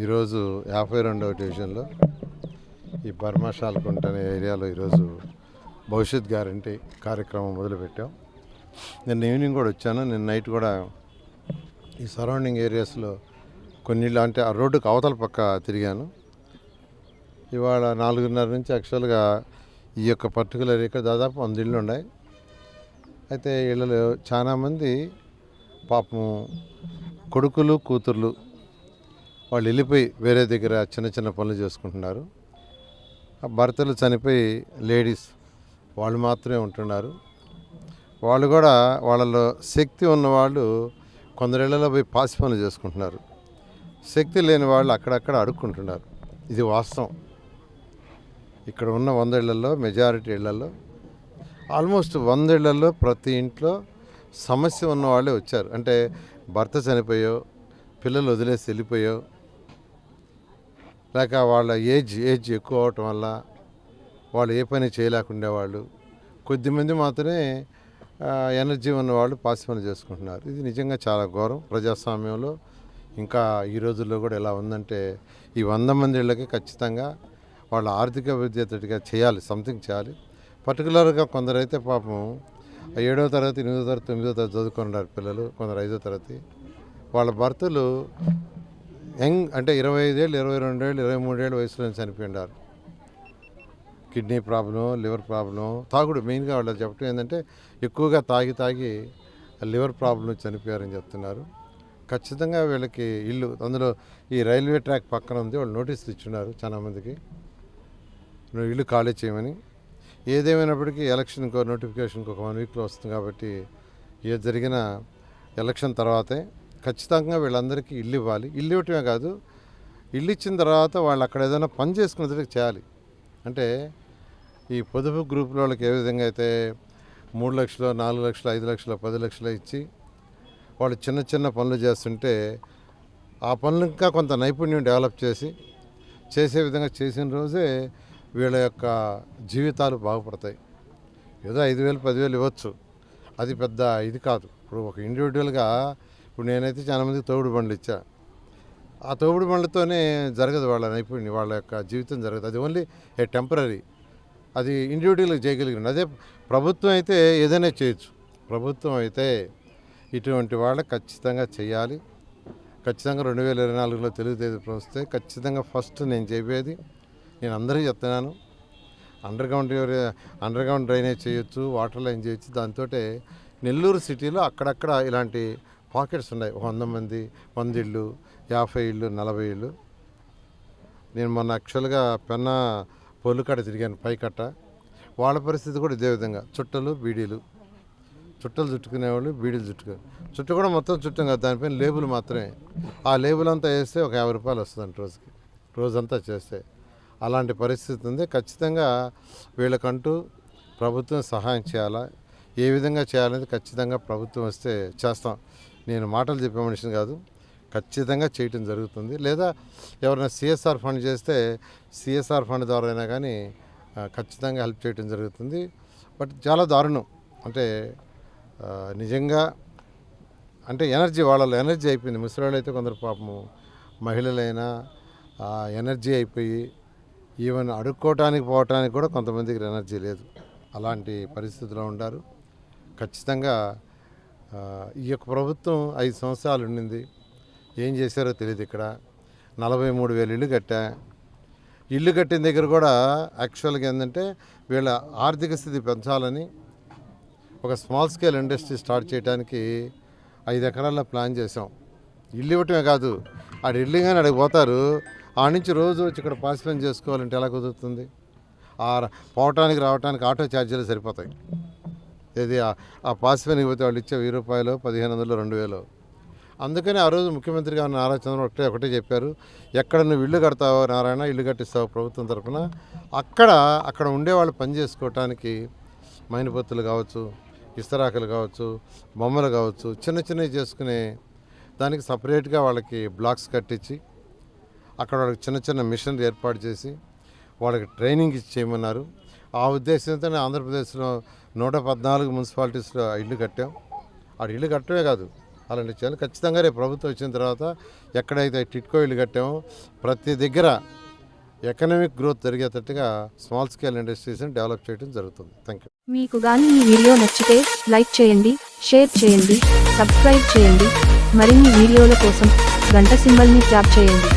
ఈరోజు యాభై రెండవ డివిజన్లో ఈ బర్మాషాలకుంట అనే ఏరియాలో ఈరోజు భవిష్యత్ గ్యారంటీ కార్యక్రమం మొదలుపెట్టాం. నిన్న ఈవినింగ్ కూడా వచ్చాను. నిన్న నైట్ కూడా ఈ సరౌండింగ్ ఏరియాస్లో కొన్ని అంటే ఆ రోడ్డుకు అవతల పక్క తిరిగాను. ఇవాళ నాలుగున్నర నుంచి యాక్చువల్గా ఈ యొక్క పర్టికులర్ ఇక్కడ దాదాపు వంద ఇళ్ళు ఉన్నాయి. అయితే ఇళ్ళలో చాలామంది పాపం కొడుకులు కూతుర్లు వాళ్ళు వెళ్ళిపోయి వేరే దగ్గర చిన్న చిన్న పనులు చేసుకుంటున్నారు. ఆ భర్తలు చనిపోయి లేడీస్ వాళ్ళు మాత్రమే ఉంటున్నారు. వాళ్ళు కూడా వాళ్ళలో శక్తి ఉన్నవాళ్ళు కొందరేళ్ళలో పోయి పాసి పనులు చేసుకుంటున్నారు. శక్తి లేని వాళ్ళు అక్కడక్కడ అడుక్కుంటున్నారు. ఇది వాస్తవం. ఇక్కడ ఉన్న వంద ఇళ్ళలో మెజారిటీ ఇళ్ళలో ఆల్మోస్ట్ వంద ఇళ్ళలో ప్రతి ఇంట్లో సమస్య ఉన్న వాళ్ళే వచ్చారు. అంటే భర్త చనిపోయో పిల్లలు వదిలేసి వెళ్ళిపోయో లేక వాళ్ళ ఏజ్ ఏజ్ ఎక్కువ అవటం వల్ల వాళ్ళు ఏ పని చేయలేకుండేవాళ్ళు కొద్దిమంది మాత్రమే ఎనర్జీ ఉన్నవాళ్ళు పాసి పని చేసుకుంటున్నారు. ఇది నిజంగా చాలా ఘోరం. ప్రజాస్వామ్యంలో ఇంకా ఈ రోజుల్లో కూడా ఎలా ఉందంటే ఈ వంద మంది ఇళ్ళకి ఖచ్చితంగా వాళ్ళ ఆర్థిక విద్యతటిగా చేయాలి సంథింగ్ చేయాలి. పర్టికులర్గా కొందరైతే పాపం ఏడవ తరగతి ఎనిమిదో తరగతి తొమ్మిదో తరగతి చదువుకున్నారు పిల్లలు కొందరు ఐదో తరగతి. వాళ్ళ భర్తలు యంగ్ అంటే ఇరవై ఐదేళ్ళు ఇరవై రెండేళ్ళు ఇరవై మూడేళ్ళు వయసులో చనిపోయినారు కిడ్నీ ప్రాబ్లం లివర్ ప్రాబ్లం తాగుడు మెయిన్గా వాళ్ళు చెప్పడం ఏంటంటే ఎక్కువగా తాగి తాగి లివర్ ప్రాబ్లం చనిపోయారని చెప్తున్నారు. ఖచ్చితంగా వీళ్ళకి ఇల్లు అందులో ఈ రైల్వే ట్రాక్ పక్కన ఉంది. వాళ్ళు నోటీసులు ఇచ్చున్నారు చాలామందికి నువ్వు ఇల్లు ఖాళీ చేయమని. ఏదేమైనప్పటికీ ఎలక్షన్కి నోటిఫికేషన్కి ఒక వన్ వీక్లో వస్తుంది కాబట్టి ఏది జరిగినా ఎలక్షన్ తర్వాతే ఖచ్చితంగా వీళ్ళందరికీ ఇల్లు ఇవ్వాలి. ఇల్లు ఇవ్వటమే కాదు ఇల్లు ఇచ్చిన తర్వాత వాళ్ళు అక్కడ ఏదైనా పని చేసుకునేది చేయాలి. అంటే ఈ పొదుపు గ్రూపుల వాళ్ళకి ఏ విధంగా అయితే మూడు లక్షలు నాలుగు లక్షలు ఐదు లక్షలు పది లక్షలు ఇచ్చి వాళ్ళు చిన్న చిన్న పనులు చేస్తుంటే ఆ పనులు ఇంకా కొంత నైపుణ్యం డెవలప్ చేసి చేసే విధంగా చేసిన రోజే వీళ్ళ యొక్క జీవితాలు బాగుపడతాయి. ఏదో ఐదు వేలు పదివేలు ఇవ్వచ్చు. అది పెద్ద ఇది కాదు. ఇప్పుడు ఒక ఇండివిజువల్గా ఇప్పుడు నేనైతే చాలా మందికి తోడు బండ్లు ఇచ్చా. ఆ తోపుడు బండ్లతోనే జరగదు వాళ్ళ నైపుణ్యం వాళ్ళ యొక్క జీవితం జరగదు. అది ఓన్లీ ఏ టెంపరీ అది ఇండివిజువల్గా చేయగలిగిన అదే ప్రభుత్వం అయితే ఏదైనా చేయొచ్చు. ప్రభుత్వం అయితే ఇటువంటి వాళ్ళకి ఖచ్చితంగా చేయాలి. ఖచ్చితంగా రెండు వేల ఇరవై నాలుగులో తెలుగుదేశం వస్తే ఖచ్చితంగా ఫస్ట్ నేను చెప్పేది నేను అందరికీ చెప్తున్నాను. Under ground under ground drainage చేయొచ్చు వాటర్ లైన్ చేయొచ్చు దాంతో నెల్లూరు సిటీలో అక్కడక్కడ ఇలాంటి పాకెట్స్ ఉన్నాయి. వంద మంది వంద ఇళ్ళు యాభై ఇళ్ళు నలభై ఇళ్ళు. నేను మొన్న యాక్చువల్గా పెన్న పొల్లుకాడ తిరిగాను పైకట్ట వాళ్ళ పరిస్థితి కూడా ఇదే విధంగా. చుట్టలు బీడీలు. చుట్టలు చుట్టుకునేవాళ్ళు బీడీలు చుట్టుకు. చుట్టు కూడా మొత్తం చుట్టం కాదు. దానిపైన లేబుల్ మాత్రమే. ఆ లేబుల్ అంతా వేస్తే ఒక యాభై రూపాయలు వస్తుందండి రోజుకి. రోజంతా చేస్తే. అలాంటి పరిస్థితి ఉంది. ఖచ్చితంగా వీళ్ళకంటూ ప్రభుత్వం సహాయం చేయాలా? ఏ విధంగా చేయాలనేది ఖచ్చితంగా ప్రభుత్వం వస్తే చేస్తాం. నేను మాటలు చెప్పే మనిషిని కాదు. ఖచ్చితంగా చేయటం జరుగుతుంది. లేదా ఎవరైనా సిఎస్ఆర్ ఫండ్ చేస్తే సిఎస్ఆర్ ఫండ్ ద్వారా అయినా కానీ ఖచ్చితంగా హెల్ప్ చేయటం జరుగుతుంది. బట్ చాలా దారుణం. అంటే నిజంగా అంటే ఎనర్జీ వాళ్ళలో ఎనర్జీ అయిపోయింది. ముసలి అయితే కొందరు పాపము మహిళలైనా ఎనర్జీ అయిపోయి ఈవెన్ అడుక్కోవటానికి పోవటానికి కూడా కొంతమందికి ఎనర్జీ లేదు. అలాంటి పరిస్థితిలో ఉండారు ఖచ్చితంగా ఈ యొక్క ప్రభుత్వం ఐదు సంవత్సరాలు ఉండింది. ఏం చేశారో తెలియదు ఇక్కడ. నలభై మూడు వేలు ఇల్లు కట్టా. ఇల్లు కట్టిన దగ్గర కూడా యాక్చువల్గా ఏంటంటే వీళ్ళ ఆర్థిక స్థితి పెంచాలని ఒక స్మాల్ స్కేల్ ఇండస్ట్రీ స్టార్ట్ చేయడానికి ఐదు ఎకరాల్లో ప్లాన్ చేసాం ఇల్లు ఇవ్వటమే కాదు ఆడ ఇల్లు కానీ అడిగిపోతారు పోతారు. ఆ నుంచి రోజు వచ్చి ఇక్కడ పాస్ చేసుకోవాలంటే ఎలా కుదురుతుంది? ఆ పోవటానికి రావటానికి ఆటో ఛార్జీలు సరిపోతాయి. ఇది ఆ- ఆ పాస్ పోతే వాళ్ళు ఇచ్చే వెయ్యి రూపాయలు పదిహేను వందలు రెండు వేలు. అందుకని ఆ రోజు ముఖ్యమంత్రి గారు నారా చంద్రబాబు ఒకటే ఒకటే చెప్పారు. ఎక్కడ నువ్వు ఇల్లు కడతావో నారాయణ? ఇల్లు కట్టిస్తావు ప్రభుత్వం తరఫున? అక్కడ అక్కడ ఉండేవాళ్ళు పని చేసుకోవటానికి మైనపత్తులు కావచ్చు ఇస్తరాకులు కావచ్చు బొమ్మలు కావచ్చు చిన్న చిన్నవి చేసుకునే దానికి సపరేట్గా వాళ్ళకి బ్లాక్స్ కట్టించి అక్కడ వాళ్ళకి చిన్న చిన్న మిషన్లు ఏర్పాటు చేసి వాళ్ళకి ట్రైనింగ్ ఇచ్చి చేయమన్నారు. ఆ ఉద్దేశంతోనే ఆంధ్రప్రదేశ్లో నూట పద్నాలుగు మున్సిపాలిటీస్లో ఇల్లు కట్టాం. ఆ ఇల్లు కట్టడమే కాదు అలాంటి చేయాలి ఖచ్చితంగా రేపు ప్రభుత్వం వచ్చిన తర్వాత ఎక్కడైతే టిట్కో ఇల్లు కట్టామో ప్రతి దగ్గర ఎకనామిక్ గ్రోత్ జరిగేటట్టుగా స్మాల్ స్కేల్ ఇండస్ట్రీస్ని డెవలప్ చేయడం జరుగుతుంది. Thank you. మీకు కానీ ఈ వీడియో నచ్చితే లైక్ చేయండి షేర్ చేయండి సబ్స్క్రైబ్ చేయండి. మరిన్ని వీడియోల కోసం గంట సింబల్ని ట్యాప్ చేయండి.